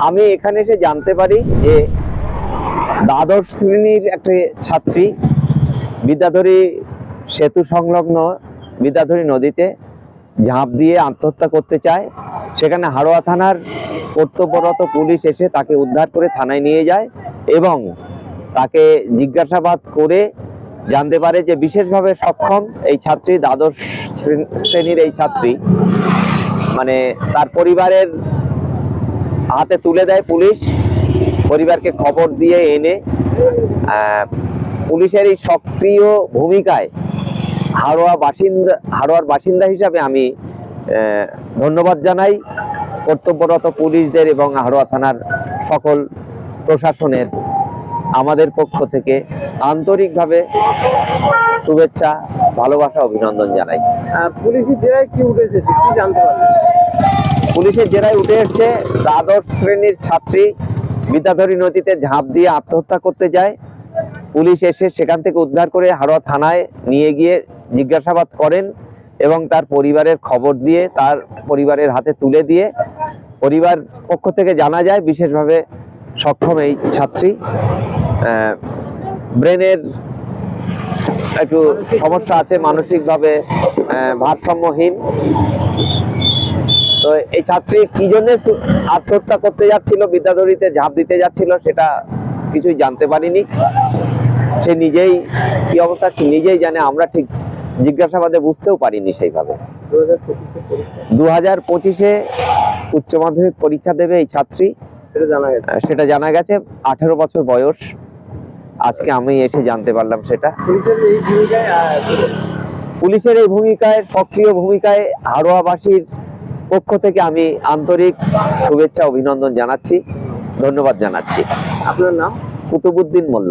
আমি এখানে এসে জানতে পারি যে দ্বাদশ শ্রেণির একটি ছাত্রী বিদ্যাধরী সেতু সংলগ্ন বিদ্যাধরী নদীতে ঝাঁপ দিয়ে আত্মহত্যা করতে চায়। সেখানে হাড়োয়া থানার কর্তব্যরত পুলিশ এসে তাকে উদ্ধার করে থানায় নিয়ে যায় এবং তাকে জিজ্ঞাসাবাদ করে জানতে পারে যে বিশেষভাবে সক্ষম এই ছাত্রী, দ্বাদশ শ্রেণ- শ্রেণির এই ছাত্রী মানে তার পরিবারের হাতে তুলে দেয় পুলিশ। পরিবারকে খবর দিয়ে এনে পুলিশের এই সক্রিয় ভূমিকায় হাড়োয়া বাসিন্দা হাড়োয়ার বাসিন্দা হিসাবে আমি ধন্যবাদ জানাই। কর্তব্যরত পুলিশদের এবং হাড়োয়া থানার সকল প্রশাসনের আমাদের পক্ষ থেকে আন্তরিকভাবে শুভেচ্ছা, ভালোবাসা, অভিনন্দন জানাই। পুলিশের জেলায় কি উঠেছে? কি জানতে পারলেন? পুলিশের জেরায় উঠে এসছে, দ্বাদশ শ্রেণির ছাত্রী বিদ্যাধরী নদীতে ঝাঁপ দিয়ে আত্মহত্যা করতে যায়। পুলিশ এসে সেখান থেকে উদ্ধার করে হাড়োয়া থানায় নিয়ে গিয়ে জিজ্ঞাসাবাদ করেন এবং তার পরিবারের খবর দিয়ে তার পরিবারের হাতে তুলে দিয়ে পরিবার পক্ষ থেকে জানা যায়, বিশেষভাবে সক্ষম এই ছাত্রী। ব্রেনের একটু সমস্যা আছে, মানসিকভাবে ভারসাম্যহীন। তো এই ছাত্রী কি জন্য আত্মহত্যা করতে যাচ্ছিল বিদ্যাধরীতে ঝাঁপ দিতে যাচ্ছিল সেটা কিছুই জানতে পারিনি। সে নিজেই কি অবস্থা সে নিজেই জানে আমরা ঠিক জিজ্ঞাসাবাদে বুঝতেও পারিনি সেইভাবে। দু হাজার পঁচিশে উচ্চ মাধ্যমিক পরীক্ষা দেবে এই ছাত্রী। সেটা জানা গেছে। সেটা জানা গেছে। আঠেরো বছর বয়স। আজকে আমি এসে জানতে পারলাম সেটা। পুলিশের এই ভূমিকায় সক্রিয় ভূমিকায় হাড়োয়াবাসীর পক্ষ থেকে আমি আন্তরিক শুভেচ্ছা অভিনন্দন জানাচ্ছি। ধন্যবাদ জানাচ্ছি। আপনার নাম? কুতুবুদ্দিন মোল্লা।